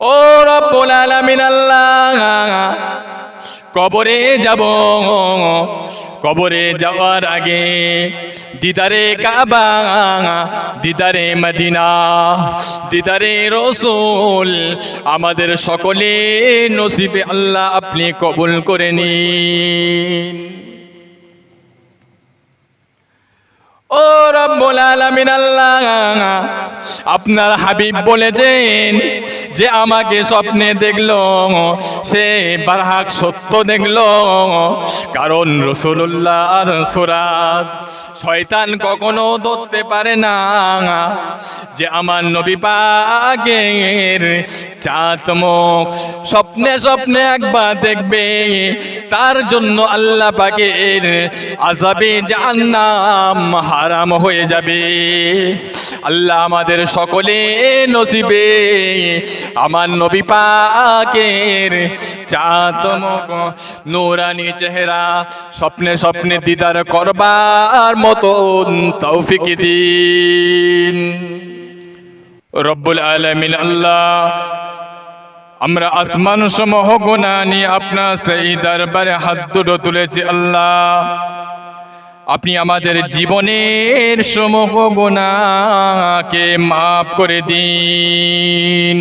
ও রব্বুল আলামিন আল্লাহ, কবরে যাব। কবরে যাওয়ার আগে দিদারে কাবা, দিদারে মদিনা, দিদারে রসুল, আমাদের সকলে নসিবে আল্লাহ আপনি কবুল করে নিন। ও রব্বুল আলামিন আল্লাহ, আপনার হাবিব বলেছেন যে আমাকে স্বপ্নে দেখল, সে বারহাক সত্য দেখল। কারণ রসুল্লাহ আর সুরাত শয়তান কখনো ধরতে পারে না যে আমার নবী পাকের চাতমুখ স্বপ্নে স্বপ্নে একবার দেখবে। তার জন্য আল্লাহ পাকের আজাবে জাহান্নাম হারাম হয়ে যাবে। আল্লাহ আমাদের সকলে নসিবে। আমার নবী পাকের চাতমক নুরানি চেহারা, স্বপ্নে স্বপ্নে দিদার করবার মতো তৌফিক দিন। রব্বুল আলমিন আল্লাহ, আমরা আসমান সমূহ গুণা নিয়ে আপনার সেই দরবারে হাত দুটো তুলেছি আল্লাহ। আপনি আমাদের জীবনের সমূহ গুণাকে মাফ করে দিন।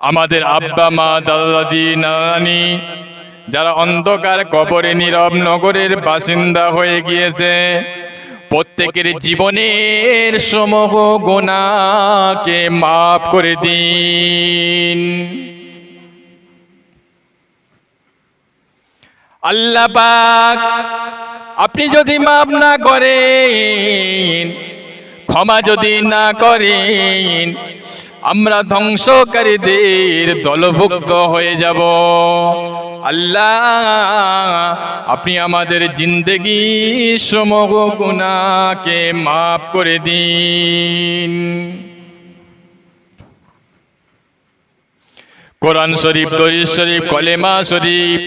আমাদের আব্বা, মা দাদাদি নানি, যারা অন্ধকার কবরে, নীরব নগরের বাসিন্দা হয়ে গিয়েছে, প্রত্যেকের জীবনের সমূহ গোনাকে মাফ করে দিন। আল্লাহ পাক, আপনি যদি মাফ না করেন, ক্ষমা যদি না করেন, আমরা ধ্বংসকারীদের দলভুক্ত হয়ে যাব। আল্লাহ, আপনি আমাদের জিন্দগি সমগ গুণাকে মাফ করে দিন। কোরআন শরীফ দরিদ শরীফ, কলেমা শরীফ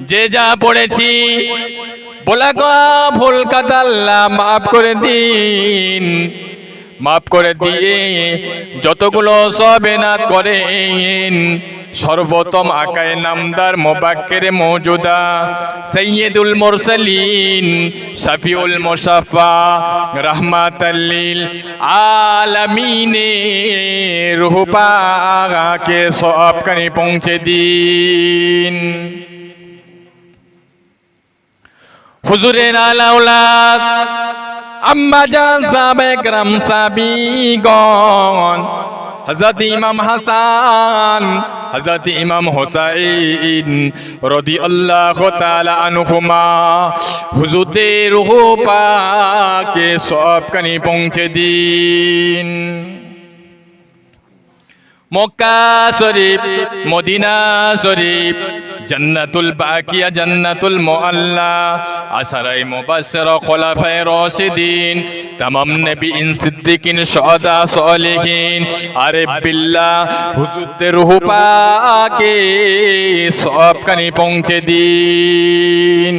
যে যা পড়েছি, বলা ভুল কাতা আল্লাহ মাফ করে দিন। মাফ করে দিয়ে যতগুলো সবেনাত করেন, সর্বোত্তম আকায় নামদার মোবাক্কের মৌজুদা সৈয়দুল মুরসালিন, শফিউল মুসাফা রহমাতাল্লিল আলামিনে রুহপাকে সব কানে পৌঁছে দিন। হুজুরের আলাউলাদ আম্মা জান সাবেক রাম সাবিগণ হজরত ইমাম হাসান হজরত ইমাম হোসাইন রদি আল্লাহ তালা আনহুমা, হুজুরদের রুহ পাকে সব কানে পৌঁছে দিন। মক্কা শরীফ, মদিনা শরীফ জান্নাতুল বাকিয়া, জান্নাতুল মুআল্লা আসারাই মুবাশশিরা, খোলাফায়ে রাশিদিন। তামাম নবীন, সিদ্দিকিন শুহাদা সালিহিন। আরে বিল্লাহ, হুজুরদের রূহ পাকে সব কানে পৌঁছে দিন।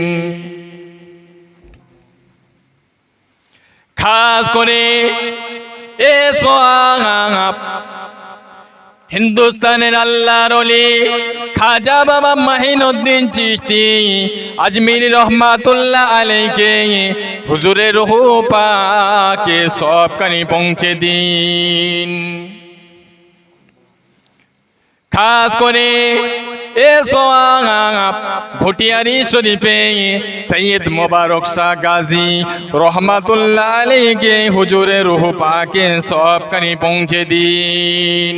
খাস করে এ সোয়াব হিন্দুস্তানের আল্লাহর অলি খাজা বাবা মাহিনুদ্দিন চিশতি, আজমির রহমাতুল্লাহ আলাইকে হুজুরের পাকে সব কানে পৌঁছে দিন। খাস করে ভুটিয়ারি শরীফে, সৈয়দ মোবারক শাহ গাজী রহমাতুল্লাহ আলাইকে হুজুরের রুহ পাকে সব কানে পৌঁছে দিন।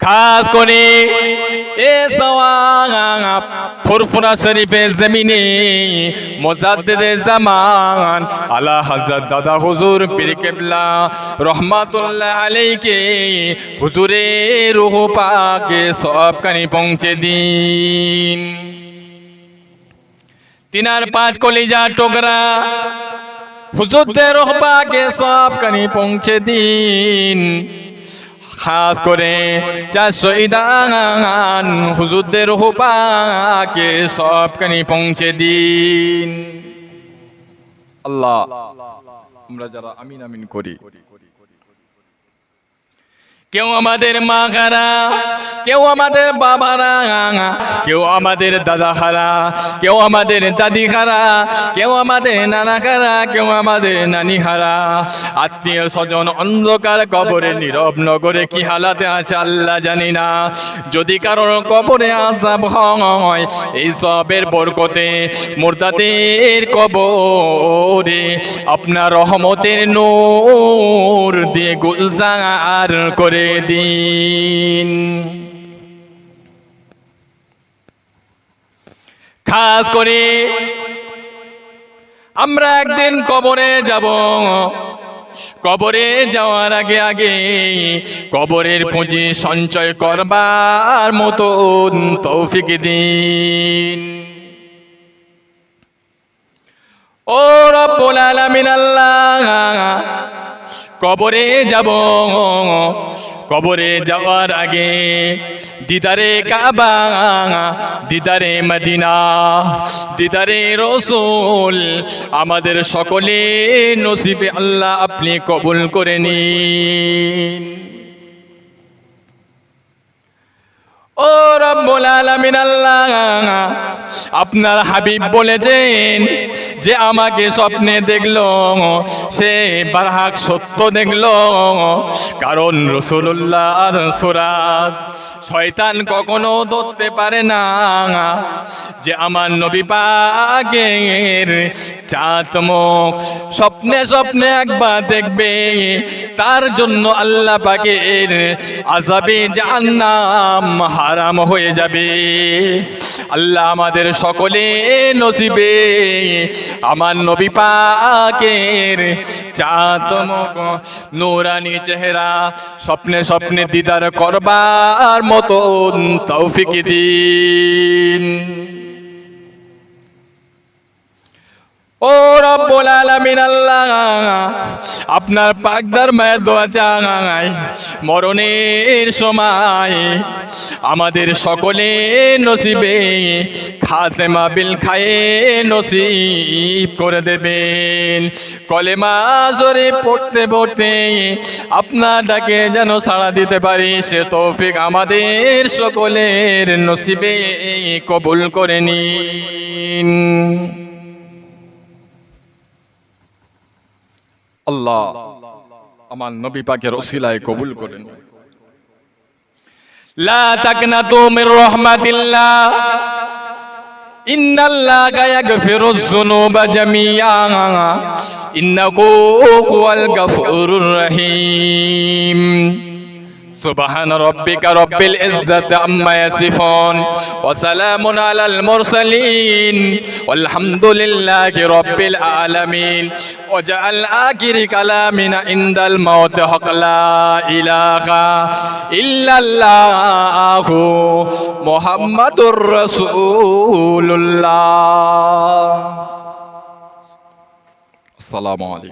খাস করে। এ সওয়াব, ফুরফুরা শরীফে জমিনে মুজাদ্দিদে জামান আলা হযরত দাদা হুজুর পীর কিবলা রহমাতুল্লাহ আলাইকে হুজুরে রূহ পাকে সব কানে পৌঁছে দিন। তিনার পাঁচ কলিজা টোকরা হুজুরদের রূহ পাকে সব কানে পৌঁছে দিন। খাস করে চারশো ইদান হুজুরদের হোপাকে সব কানি পৌঁছে দিন। আল্লাহ, আমরা যারা আমিন আমিন করি কেউ আমাদের মা খারা কেউ আমাদের বাবারা, কেউ আমাদের দাদা খারা কেউ আমাদের দাদি খারা কেউ আমাদের নানা খারা কেউ আমাদের নানি খারা আত্মীয় স্বজন অন্ধকার কবরে, নীরব নগরে কি হালাতে আছে আল্লাহ জানি না। যদি কারোর কবরে আসাব হয়, এই সবের বরকতে মুর্দাদের কবরে আপনার রহমতের নূর দিয়ে গুলজার করে দিন। খাস করে আমরা একদিন কবরে যাব। কবরে যাওয়ার আগে আগে কবরের পুঁজি সঞ্চয় করবার মতো তৌফিক দিন। ও রব্বুল আলামিন আল্লাহ কবরে যাব। কবরে যাওয়ার আগে দিদারে কাবা, দিদারে মদিনা, দিদারে রসুল, আমাদের সকলে নসিবে আল্লাহ আপনি কবুল করে নিন। ও রব্বুল আলামিন আল্লাহ, আপনার হাবিব বলেছেন যে আমাকে স্বপ্নে দেখল, সে বারহাক সত্য দেখল, কারণ রসুল্লাহ আর সুরাত শয়তান কখনো ধরতে পারে না, যে আমার নবী পাকের চাতমুখ স্বপ্নে স্বপ্নে একবার দেখবে, তার জন্য আল্লাহ পাকের আজাবে জান্নাম হারাম হয়ে যাবে। আল্লাহ আমাদের সকলে নসিবে। আমার নবী পাকের চাতমক নোরানি চেহারা, স্বপ্নে স্বপ্নে দিদার করবার মতন তৌফিক দিন। ও রব্বুল আলামিন আল্লাহ, আপনার পাকদার মায়ের দোয়া চাই মরণের সময় আমাদের সকলে নসিবে খাতেমা বিল খায়ে নসিব করে দেবেন। কলেমা জোরে পড়তে পড়তে আপনার ডাকে যেন সাড়া দিতে পারি, সে তৌফিক আমাদের সকলের নসিবে কবুল করে নিন। আল্লাহ আমার নবী পাকের ওসিলায় কবুল করেন। লা গাফুরুর রহিম। سبحان ربك رب العزة عما يصفون وسلام على المرسلين والحمد لله رب العالمين وجعل آخر كلامنا عند الموت حق لا إله إلا الله محمد رسول الله السلام عليكم